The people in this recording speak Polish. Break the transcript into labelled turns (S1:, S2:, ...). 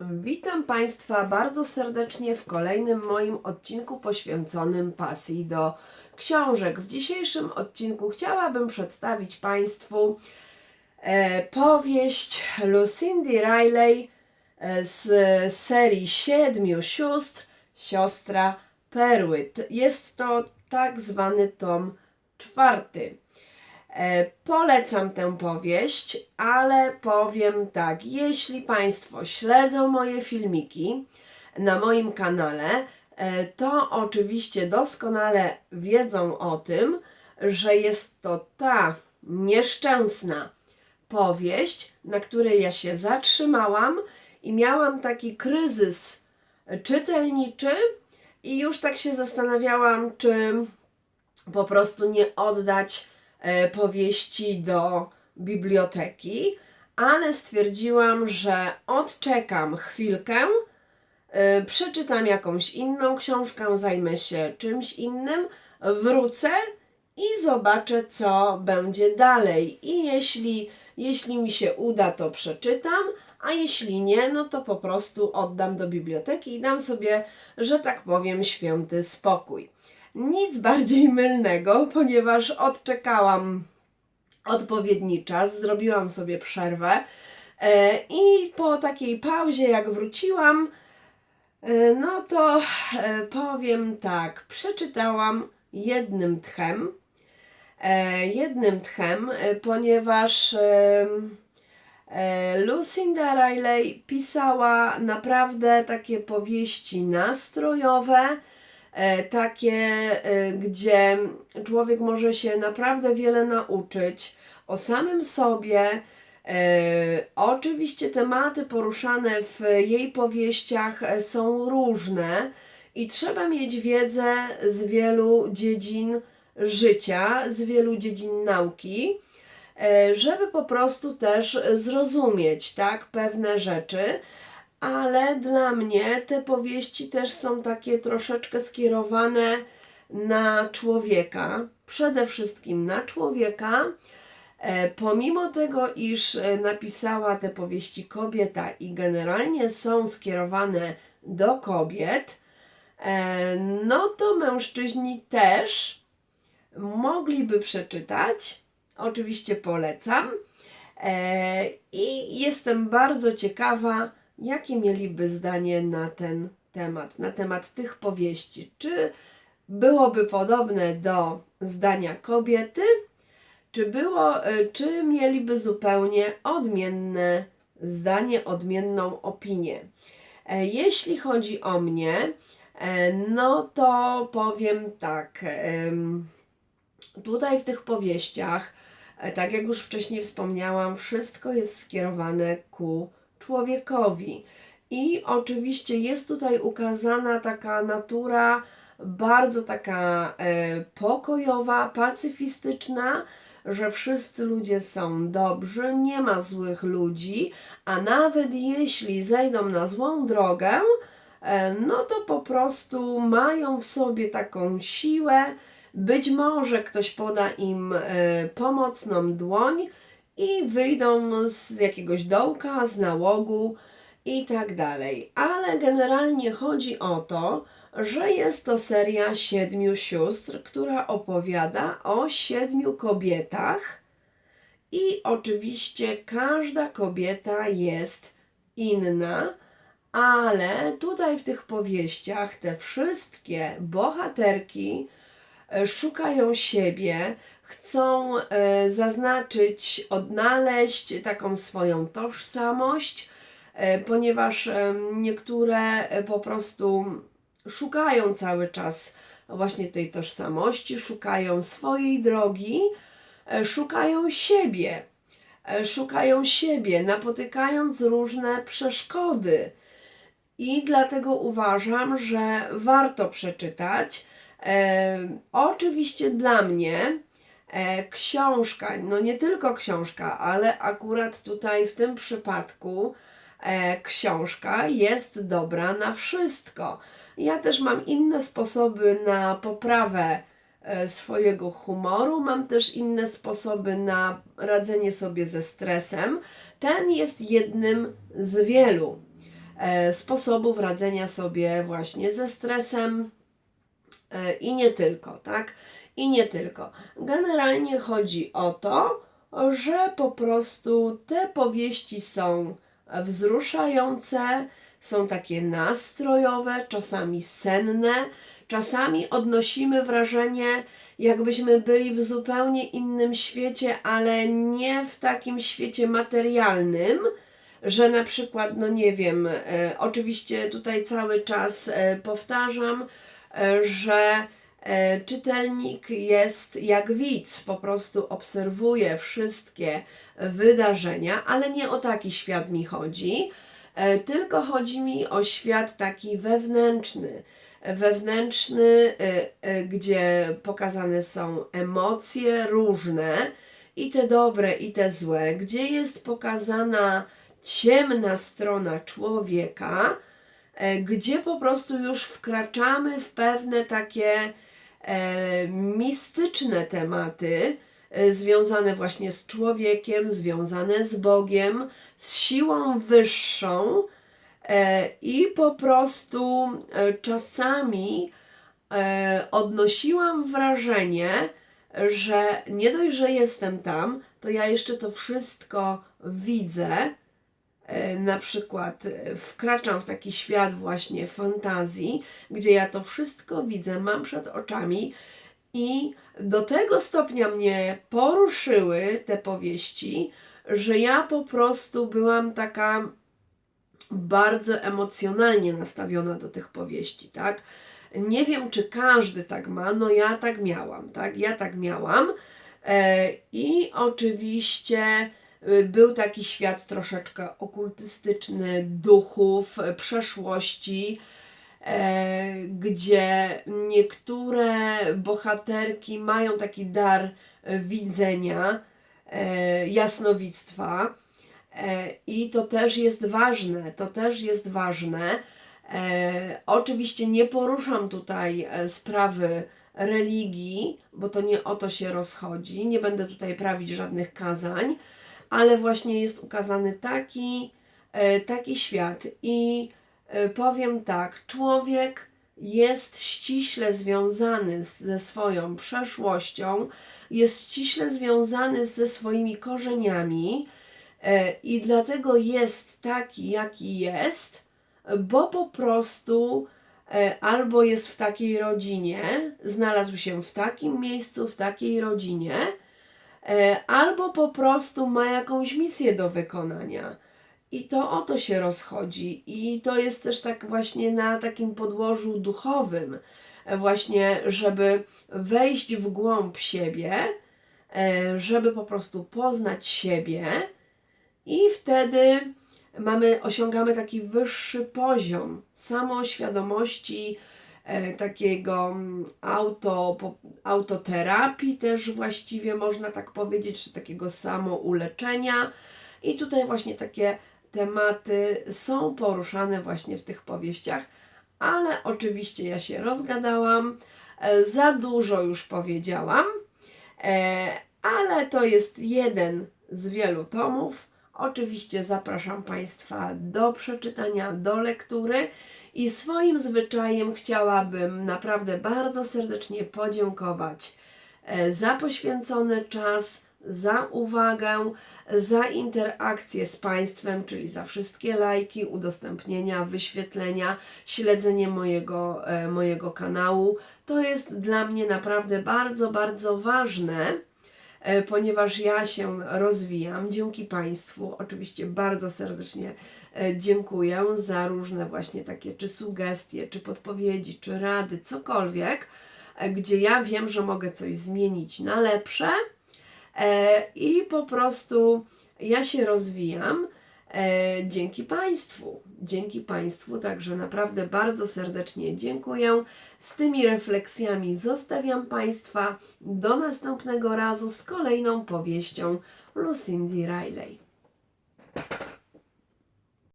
S1: Witam Państwa bardzo serdecznie w kolejnym moim odcinku poświęconym pasji do książek. W dzisiejszym odcinku chciałabym przedstawić Państwu e, powieść Lucindy Riley e, z serii Siedmiu Sióstr, Siostra Perły. Jest to tak zwany tom czwarty. E, Polecam tę powieść, ale powiem tak, jeśli Państwo śledzą moje filmiki na moim kanale, e, to oczywiście doskonale wiedzą o tym, że jest to ta nieszczęsna powieść, na której ja się zatrzymałam i miałam taki kryzys czytelniczy i już tak się zastanawiałam, czy po prostu nie oddać powieści do biblioteki, ale stwierdziłam, że odczekam chwilkę, e, przeczytam jakąś inną książkę, zajmę się czymś innym, wrócę i zobaczę, co będzie dalej. I jeśli, jeśli mi się uda, to przeczytam, a jeśli nie, no to po prostu oddam do biblioteki i dam sobie, że tak powiem, święty spokój. Nic bardziej mylnego, ponieważ odczekałam odpowiedni czas, zrobiłam sobie przerwę e, i po takiej pauzie, jak wróciłam, e, no to e, powiem tak, przeczytałam jednym tchem, jednym tchem, ponieważ Lucinda Riley pisała naprawdę takie powieści nastrojowe, takie, e, gdzie człowiek może się naprawdę wiele nauczyć o samym sobie. E, oczywiście tematy poruszane w jej powieściach e, są różne i trzeba mieć wiedzę z wielu dziedzin życia, z wielu dziedzin nauki, e, żeby po prostu też zrozumieć tak pewne rzeczy ale dla mnie te powieści też są takie troszeczkę skierowane na człowieka, przede wszystkim na człowieka. E, pomimo tego, iż e, napisała te powieści kobieta i generalnie są skierowane do kobiet, e, no to mężczyźni też mogliby przeczytać. Oczywiście polecam. I jestem bardzo ciekawa, jakie mieliby zdanie na ten temat, na temat tych powieści. Czy byłoby podobne do zdania kobiety, czy, było, e, czy mieliby zupełnie odmienne zdanie, odmienną opinię. E, Jeśli chodzi o mnie, e, no to powiem tak. Tutaj w tych powieściach, tak jak już wcześniej wspomniałam, wszystko jest skierowane ku człowiekowi. I oczywiście jest tutaj ukazana taka natura bardzo taka e, pokojowa, pacyfistyczna, że wszyscy ludzie są dobrzy, nie ma złych ludzi, a nawet jeśli zejdą na złą drogę, e, no to po prostu mają w sobie taką siłę. Być może ktoś poda im e, pomocną dłoń i wyjdą z jakiegoś dołka, z nałogu i tak dalej. Ale generalnie chodzi o to, że jest to seria siedmiu sióstr, która opowiada o siedmiu kobietach. I oczywiście każda kobieta jest inna, ale tutaj w tych powieściach te wszystkie bohaterki szukają siebie, chcą e, zaznaczyć, odnaleźć taką swoją tożsamość, e, ponieważ e, niektóre e, po prostu szukają cały czas właśnie tej tożsamości, szukają swojej drogi, e, szukają siebie, e, szukają siebie, napotykając różne przeszkody. I dlatego uważam, że warto przeczytać. E, oczywiście dla mnie e, książka, no nie tylko książka, ale akurat tutaj w tym przypadku e, książka jest dobra na wszystko. Ja też mam inne sposoby na poprawę e, swojego humoru, mam też inne sposoby na radzenie sobie ze stresem. Ten jest jednym z wielu. e, sposobów radzenia sobie właśnie ze stresem i nie tylko, tak? I nie tylko. Generalnie chodzi o to, że po prostu te powieści są wzruszające, są takie nastrojowe, czasami senne, czasami odnosimy wrażenie, jakbyśmy byli w zupełnie innym świecie, ale nie w takim świecie materialnym, że na przykład, no nie wiem, e, oczywiście tutaj cały czas e, powtarzam, e, że e, czytelnik jest jak widz, po prostu obserwuje wszystkie wydarzenia, ale nie o taki świat mi chodzi, e, tylko chodzi mi o świat taki wewnętrzny. Wewnętrzny, e, e, gdzie pokazane są emocje różne, i te dobre, i te złe, gdzie jest pokazana ciemna strona człowieka, e, gdzie po prostu już wkraczamy w pewne takie e, mistyczne tematy, e, związane właśnie z człowiekiem, związane z Bogiem, z siłą wyższą e, i po prostu e, czasami e, odnosiłam wrażenie, że nie dość, że jestem tam, to ja jeszcze to wszystko widzę. E, Na przykład e, wkraczam w taki świat właśnie fantazji, gdzie ja to wszystko widzę, mam przed oczami i do tego stopnia mnie poruszyły te powieści, że ja po prostu byłam taka bardzo emocjonalnie nastawiona do tych powieści, tak? Nie wiem, czy każdy tak ma, no ja tak miałam, tak? Ja tak miałam. E, I oczywiście był taki świat troszeczkę okultystyczny, duchów, e, przeszłości, e, gdzie niektóre bohaterki mają taki dar e, widzenia, e, jasnowictwa. E, I to też jest ważne, to też jest ważne. Oczywiście nie poruszam tutaj sprawy religii, bo to nie o to się rozchodzi. Nie będę tutaj prawić żadnych kazań, ale właśnie jest ukazany taki, e, taki świat. I e, powiem tak, człowiek jest ściśle związany ze swoją przeszłością, jest ściśle związany ze swoimi korzeniami e, i dlatego jest taki, jaki jest, bo po prostu albo jest w takiej rodzinie, znalazł się w takim miejscu, w takiej rodzinie, albo po prostu ma jakąś misję do wykonania. I to o to się rozchodzi. I to jest też tak właśnie na takim podłożu duchowym, e, właśnie, żeby wejść w głąb siebie, e, żeby po prostu poznać siebie i wtedy mamy, osiągamy taki wyższy poziom samoświadomości, e, takiego mm, auto, autoterapii też właściwie można tak powiedzieć, czy takiego samouleczenia. I tutaj właśnie takie tematy są poruszane właśnie w tych powieściach, ale oczywiście ja się rozgadałam, e, za dużo już powiedziałam, e, ale to jest jeden z wielu tomów. Oczywiście zapraszam Państwa do przeczytania, do lektury i swoim zwyczajem chciałabym naprawdę bardzo serdecznie podziękować e, za poświęcony czas, za uwagę, za interakcję z Państwem, czyli za wszystkie lajki, udostępnienia, wyświetlenia, śledzenie mojego, e, mojego kanału. To jest dla mnie naprawdę bardzo, bardzo ważne ponieważ ja się rozwijam dzięki Państwu. Oczywiście bardzo serdecznie e, dziękuję za różne właśnie takie czy sugestie, czy podpowiedzi, czy rady, cokolwiek, e, gdzie ja wiem, że mogę coś zmienić na lepsze e, i po prostu ja się rozwijam. E, dzięki Państwu. Dzięki Państwu, także naprawdę bardzo serdecznie dziękuję. Z tymi refleksjami zostawiam Państwa do następnego razu z kolejną powieścią Lucindy Riley.